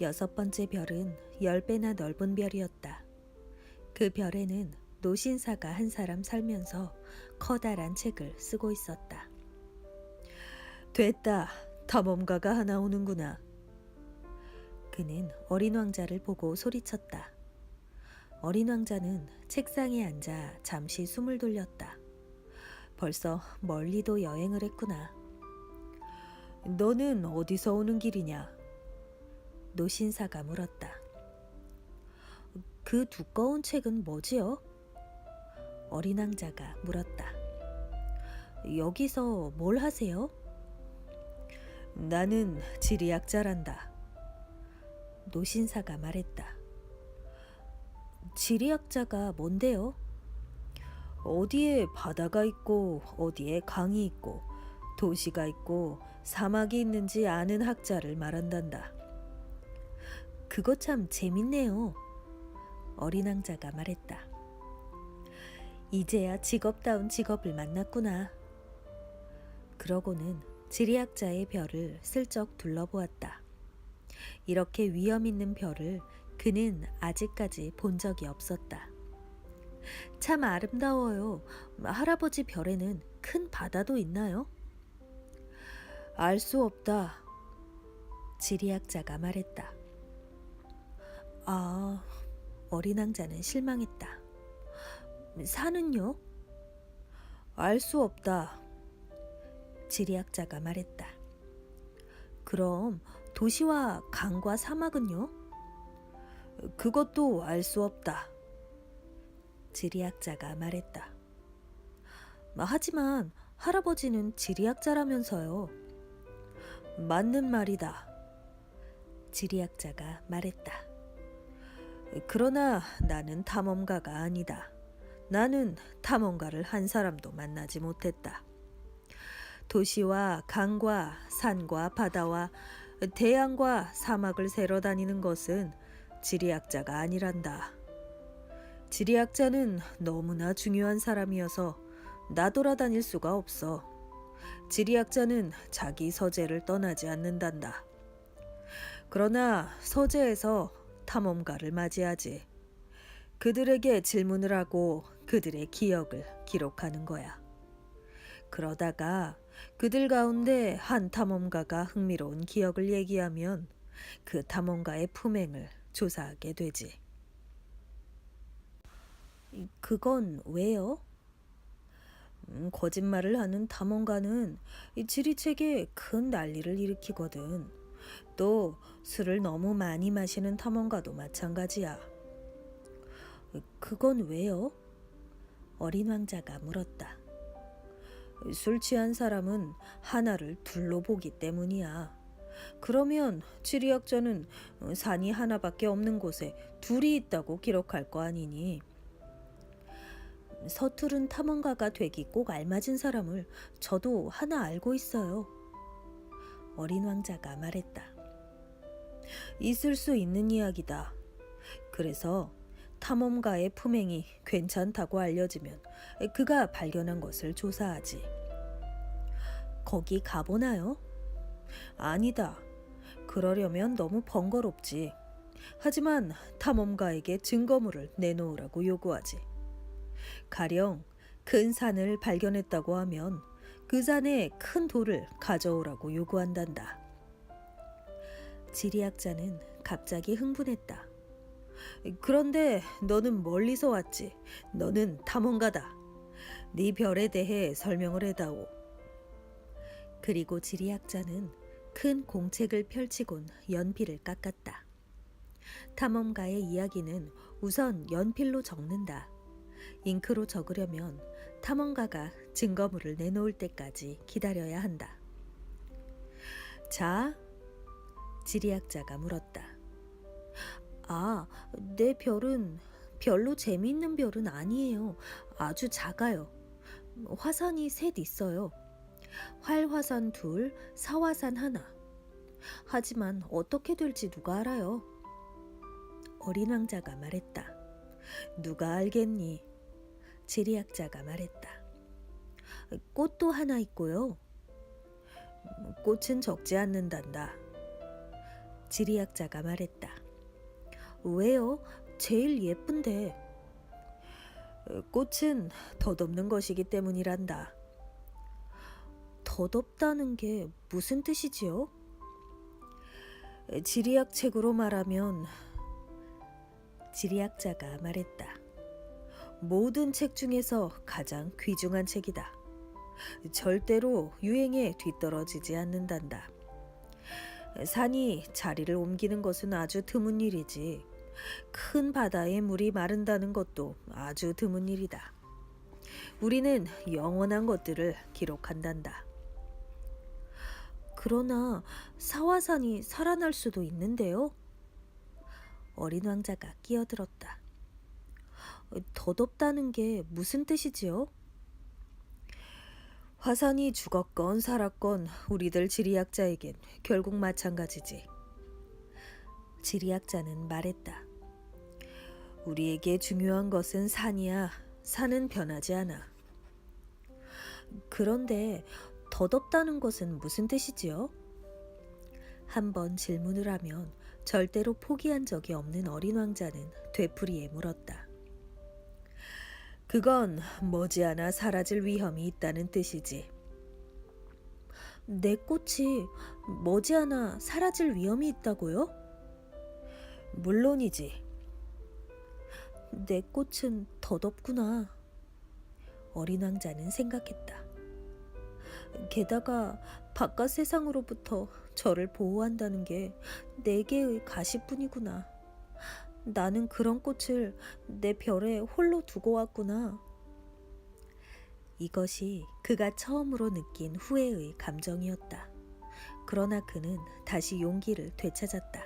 여섯 번째 별은 열 배나 넓은 별이었다. 그 별에는 노신사가 한 사람 살면서 커다란 책을 쓰고 있었다. 됐다. 탐험가가 하나 오는구나. 그는 어린 왕자를 보고 소리쳤다. 어린 왕자는 책상에 앉아 잠시 숨을 돌렸다. 벌써 멀리도 여행을 했구나. 너는 어디서 오는 길이냐? 노신사가 물었다. 그 두꺼운 책은 뭐지요? 어린 왕자가 물었다. 여기서 뭘 하세요? 나는 지리학자란다. 노신사가 말했다. 지리학자가 뭔데요? 어디에 바다가 있고 어디에 강이 있고 도시가 있고 사막이 있는지 아는 학자를 말한단다. 그거 참 재밌네요. 어린 왕자가 말했다. 이제야 직업다운 직업을 만났구나. 그러고는 지리학자의 별을 슬쩍 둘러보았다. 이렇게 위험 있는 별을 그는 아직까지 본 적이 없었다. 참 아름다워요. 할아버지 별에는 큰 바다도 있나요? 알 수 없다. 지리학자가 말했다. 아, 어린 왕자는 실망했다. 산은요? 알 수 없다. 지리학자가 말했다. 그럼 도시와 강과 사막은요? 그것도 알 수 없다. 지리학자가 말했다. 하지만 할아버지는 지리학자라면서요. 맞는 말이다. 지리학자가 말했다. 그러나 나는 탐험가가 아니다. 나는 탐험가를 한 사람도 만나지 못했다. 도시와 강과 산과 바다와 대양과 사막을 세러 다니는 것은 지리학자가 아니란다. 지리학자는 너무나 중요한 사람이어서 나돌아다닐 수가 없어. 지리학자는 자기 서재를 떠나지 않는단다. 그러나 서재에서 탐험가를 맞이하지. 그들에게 질문을 하고 그들의 기억을 기록하는 거야. 그러다가 그들 가운데 한 탐험가가 흥미로운 기억을 얘기하면 그 탐험가의 품행을 조사하게 되지. 그건 왜요? 음, 거짓말을 하는 탐험가는 이 지리책에 큰 난리를 일으키거든. 또 술을 너무 많이 마시는 탐험가도 마찬가지야. 그건 왜요? 어린 왕자가 물었다. 술 취한 사람은 하나를 둘로 보기 때문이야. 그러면 지리학자는 산이 하나밖에 없는 곳에 둘이 있다고 기록할 거 아니니. 서투른 탐험가가 되기 꼭 알맞은 사람을 저도 하나 알고 있어요. 어린 왕자가 말했다. 있을 수 있는 이야기다. 그래서 탐험가의 품행이 괜찮다고 알려지면 그가 발견한 것을 조사하지. 거기 가보나요? 아니다. 그러려면 너무 번거롭지. 하지만 탐험가에게 증거물을 내놓으라고 요구하지. 가령 큰 산을 발견했다고 하면 그 산에 큰 돌을 가져오라고 요구한단다. 지리학자는 갑자기 흥분했다. 그런데 너는 멀리서 왔지. 너는 탐험가다. 네 별에 대해 설명을 해다오. 그리고 지리학자는 큰 공책을 펼치곤 연필을 깎았다. 탐험가의 이야기는 우선 연필로 적는다. 잉크로 적으려면 탐험가가 증거물을 내놓을 때까지 기다려야 한다. 자, 지리학자가 물었다. 아, 내 별은 별로 재미있는 별은 아니에요. 아주 작아요. 화산이 셋 있어요. 활화산 둘, 사화산 하나. 하지만 어떻게 될지 누가 알아요? 어린 왕자가 말했다. 누가 알겠니? 지리학자가 말했다. 꽃도 하나 있고요. 꽃은 적지 않는단다. 지리학자가 말했다. 왜요? 제일 예쁜데. 어, 꽃은 덧없는 것이기 때문이란다. 덧없다는 게 무슨 뜻이지요? 지리학 책으로 말하면 지리학자가 말했다. 모든 책 중에서 가장 귀중한 책이다. 절대로 유행에 뒤떨어지지 않는단다. 산이 자리를 옮기는 것은 아주 드문 일이지. 큰 바다에 물이 마른다는 것도 아주 드문 일이다. 우리는 영원한 것들을 기록한단다. 그러나 사화산이 살아날 수도 있는데요. 어린 왕자가 끼어들었다. 덧없다는 게 무슨 뜻이지요? 화산이 죽었건 살았건 우리들 지리학자에겐 결국 마찬가지지. 지리학자는 말했다. 우리에게 중요한 것은 산이야. 산은 변하지 않아. 그런데 덧없다는 것은 무슨 뜻이지요? 한번 질문을 하면 절대로 포기한 적이 없는 어린 왕자는 되풀이에 물었다. 그건 머지않아 사라질 위험이 있다는 뜻이지. 내 꽃이 머지않아 사라질 위험이 있다고요? 물론이지. 내 꽃은 덧없구나. 어린 왕자는 생각했다. 게다가 바깥 세상으로부터 저를 보호한다는 게네 개의 가시뿐이구나. 나는 그런 꽃을 내 별에 홀로 두고 왔구나. 이것이 그가 처음으로 느낀 후회의 감정이었다. 그러나 그는 다시 용기를 되찾았다.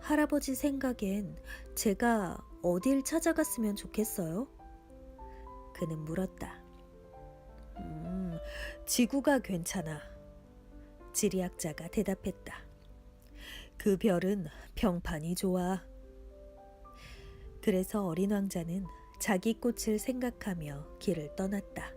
할아버지 생각엔 제가 어딜 찾아갔으면 좋겠어요? 그는 물었다. 음, 지구가 괜찮아. 지리학자가 대답했다. 그 별은 평판이 좋아. 그래서 어린 왕자는 자기 꽃을 생각하며 길을 떠났다.